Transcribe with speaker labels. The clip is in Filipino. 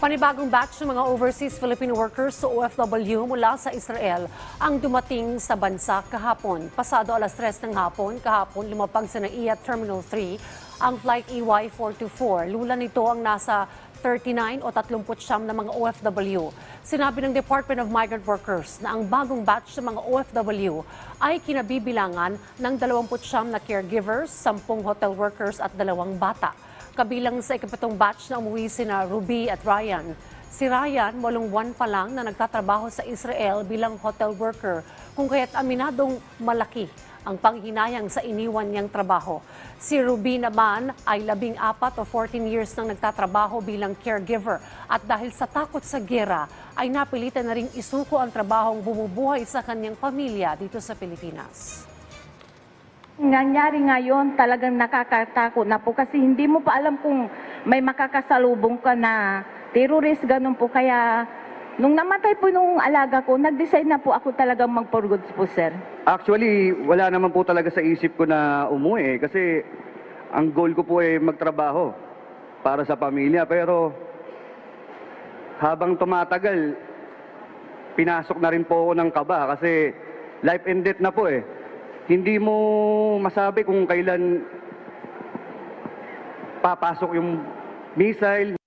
Speaker 1: Panibagong batch ng mga overseas Filipino workers sa OFW mula sa Israel ang dumating sa bansa kahapon. Pasado alas 3 ng hapon, kahapon lumapag sa NAIA Terminal 3 ang flight E EY424. Lula nito ang nasa 39 o 30 siyam na mga OFW. Sinabi ng Department of Migrant Workers na ang bagong batch ng mga OFW ay kinabibilangan ng 20 siyam na caregivers, 10 hotel workers at dalawang bata. Kabilang sa ikapitong batch na umuwi sina Ruby at Ryan. Si Ryan, walong buwan pa lang na nagtatrabaho sa Israel bilang hotel worker, kung kaya't aminadong malaki ang panghinayang sa iniwan niyang trabaho. Si Ruby naman ay labing apat o 14 years nang nagtatrabaho bilang caregiver at dahil sa takot sa gera ay napilitan na ring isuko ang trabahong bumubuhay sa kanyang pamilya dito sa Pilipinas.
Speaker 2: Nangyari ngayon, talagang nakakatakot na po kasi hindi mo pa alam kung may makakasalubong ka na terrorist, ganun po. Kaya nung namatay po nung alaga ko, nag-decide na po ako talagang mag-for goods po, sir.
Speaker 3: Actually, wala naman po talaga sa isip ko na umuwi eh, kasi ang goal ko po ay magtrabaho para sa pamilya. Pero habang tumatagal, pinasok na rin po ako ng kaba kasi life and death na po eh. Hindi mo masabi kung kailan papasok yung missile,